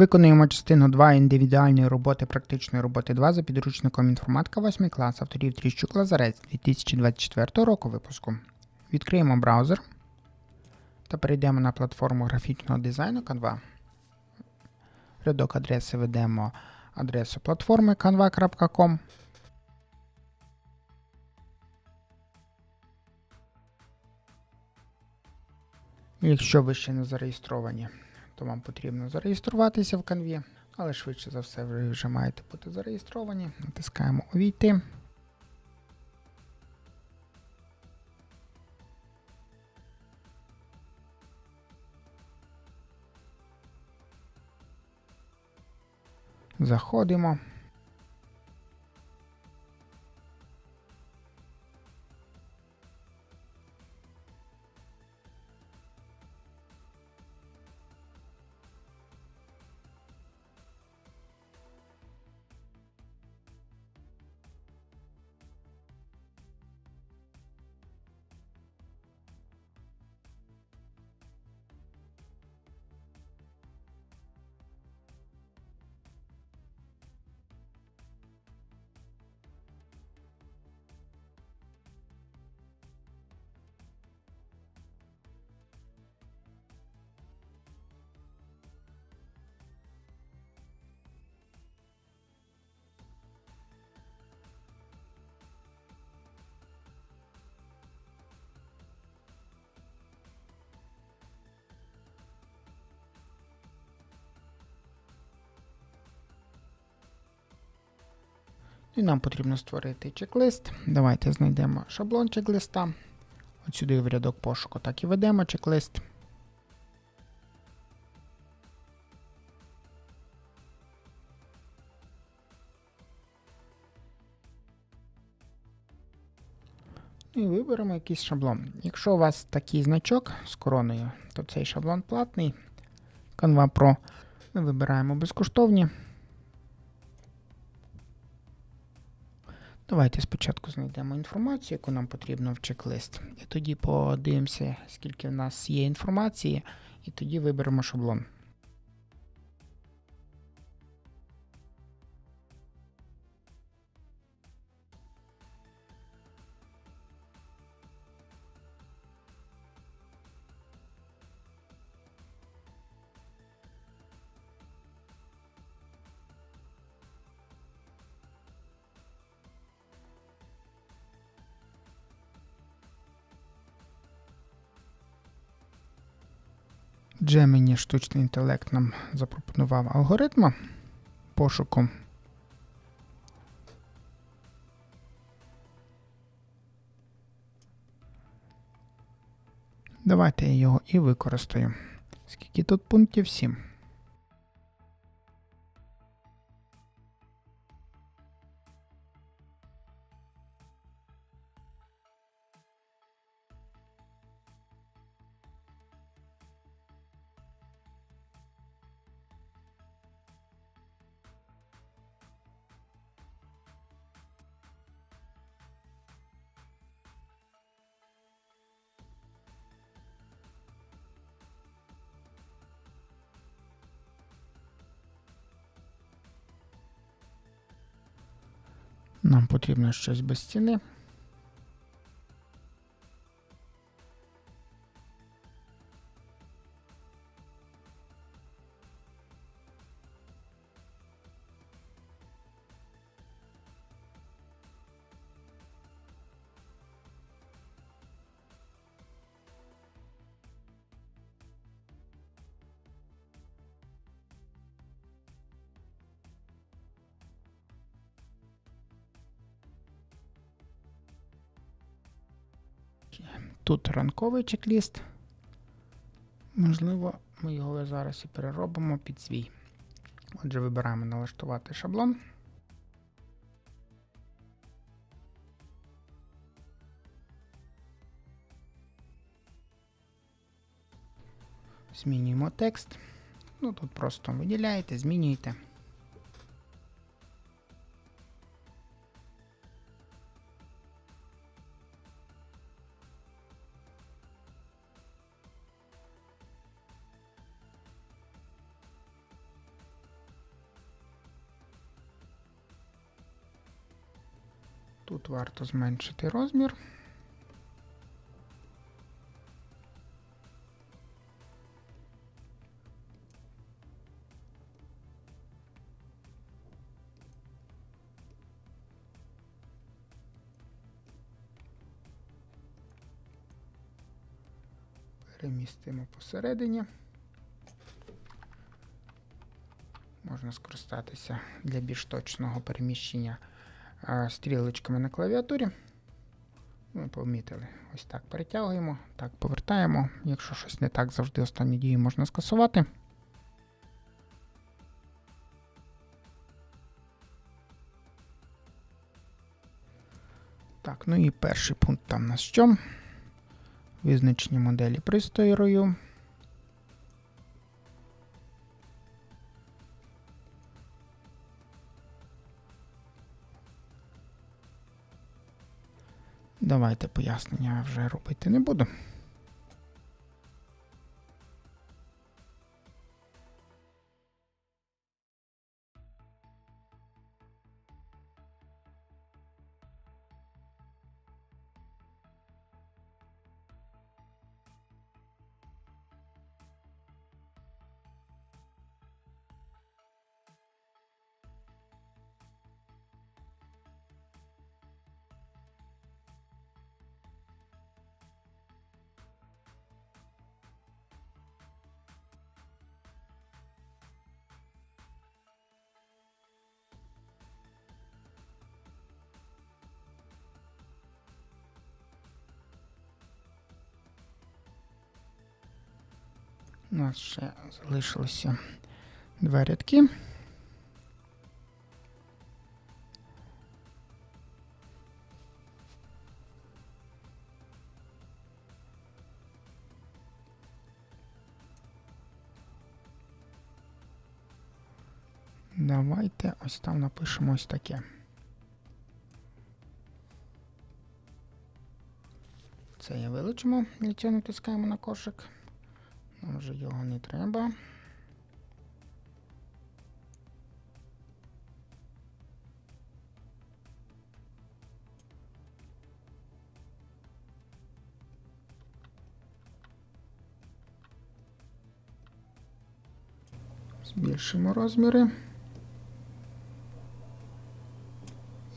Виконуємо частину 2 індивідуальної роботи практичної роботи 2 за підручником інформатика 8 клас авторів Тріщук Лазарець 2024 року випуску. Відкриємо браузер та перейдемо на платформу графічного дизайну Canva. Рядок адреси ведемо адресу платформи canva.com. Якщо ви ще не зареєстровані, то вам потрібно зареєструватися в канві, але швидше за все ви вже маєте бути зареєстровані. Натискаємо Увійти. Заходимо. І нам потрібно створити чек-лист. Давайте знайдемо шаблон чек-листа. От сюди в рядок пошуку так і ведемо чек-лист. І виберемо якийсь шаблон. Якщо у вас такий значок з короною, то цей шаблон платний. Canva Pro. Ми вибираємо безкоштовні. Давайте спочатку знайдемо інформацію, яку нам потрібно в чек-лист. І тоді подивимося, скільки в нас є інформації, і тоді виберемо шаблон. Gemini штучний інтелект нам запропонував алгоритм пошуку. Давайте я його і використаю. Скільки тут пунктів? 7. Нам потрібно щось без стіни. Тут ранковий чек-ліст. Можливо, ми його зараз і переробимо під свій. Отже, вибираємо налаштувати шаблон. Змінюємо текст. Ну, тут просто виділяєте, змінюєте. Тут варто зменшити розмір. Перемістимо посередині. Можна скористатися для більш точного переміщення стрілочками на клавіатурі. Ми помітили. Ось так перетягуємо, так повертаємо. Якщо щось не так, завжди останню дію можна скасувати. Так, ну і перший пункт там у нас що? Визначення моделі пристрою. Давайте пояснення вже робити не буду. У нас ще залишилося два рядки. Давайте ось там напишемо ось таке. Це я вилучимо, для цього натискаємо на кошик. Нам вже його не треба. Збільшимо розміри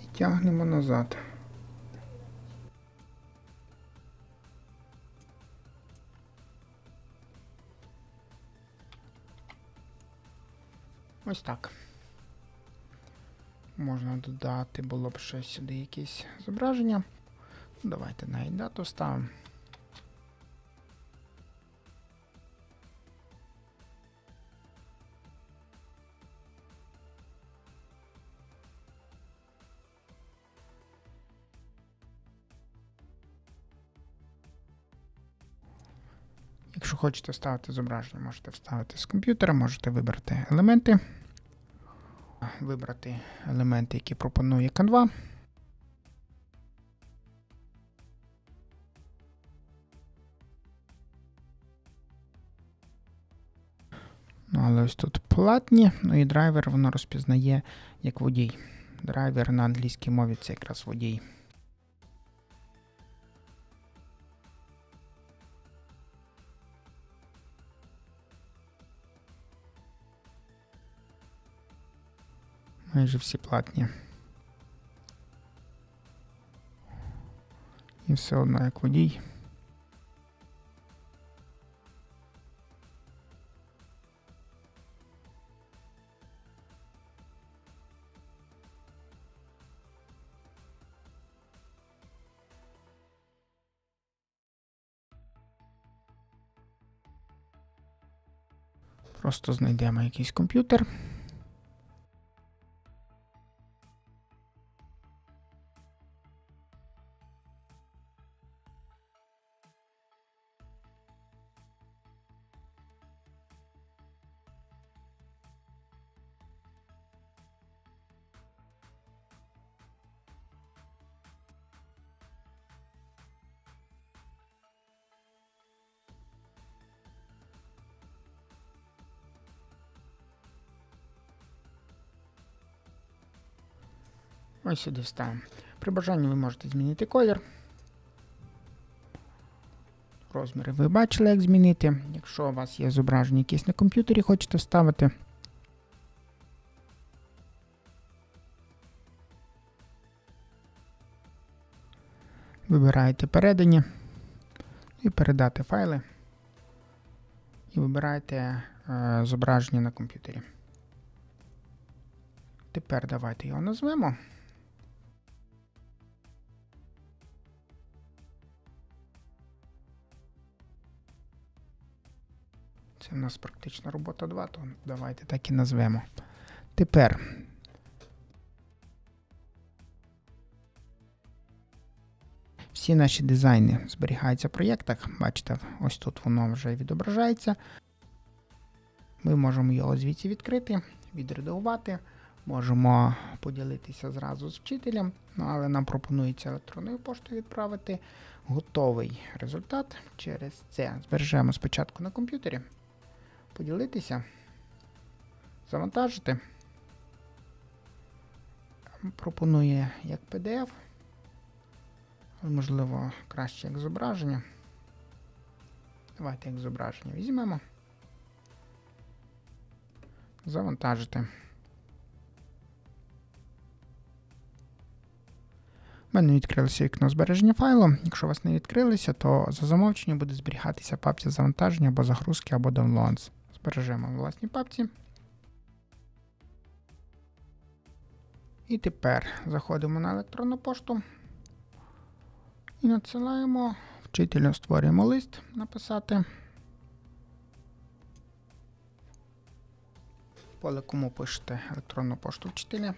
і тягнемо назад. Ось так. Можна додати було б ще сюди якісь зображення. Давайте навіть дату ставимо. Якщо хочете вставити зображення, можете вставити з комп'ютера, можете вибрати елементи, вибрати елементи, які пропонує Canva. Ну, але ось тут платні, ну і драйвер воно розпізнає як водій. Драйвер на англійській мові це якраз водій. Майже всі платні. І все одно як водій. Просто знайдемо якийсь комп'ютер. Ось сюди вставимо. При бажанні ви можете змінити колір. Розміри ви бачили, як змінити. Якщо у вас є зображення якісь на комп'ютері, хочете вставити. Вибираєте передані і передати файли. І вибираєте е, зображення на комп'ютері. Тепер давайте його назвемо. В нас практична робота 2, то давайте так і назвемо. Тепер. Всі наші дизайни зберігаються в проєктах. Бачите, ось тут воно вже відображається. Ми можемо його звідси відкрити, відредагувати. Можемо поділитися зразу з вчителем, ну, але нам пропонується електронною поштою відправити готовий результат. Через це збережемо спочатку на комп'ютері, поділитися, завантажити. Пропонує як PDF, можливо, краще як зображення. Давайте як зображення візьмемо. Завантажити. У мене відкрилося вікно збереження файлу. Якщо у вас не відкрилося, то за замовченням буде зберігатися папці завантаження або загрузки, або downloads. Збережемо в власній папці. І тепер заходимо на електронну пошту і надсилаємо. Вчителю створюємо лист написати. Поле кому пишете електронну пошту вчителя.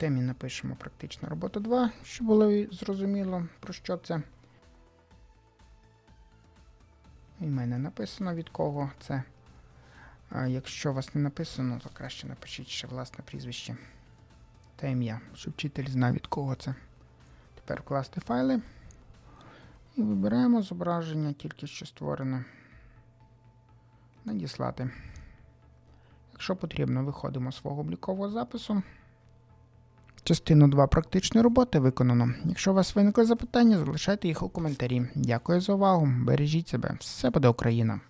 Темі напишемо практична робота 2, щоб було зрозуміло, про що це. І в мене написано від кого це. А якщо у вас не написано, то краще напишіть ще власне прізвище та ім'я, щоб вчитель знав від кого це. Тепер вкласти файли. І вибираємо зображення, тільки що створене. Надіслати. Якщо потрібно, виходимо з свого облікового запису. Частину 2 практичної роботи виконано. Якщо у вас виникли запитання, залишайте їх у коментарі. Дякую за увагу. Бережіть себе. Все буде Україна!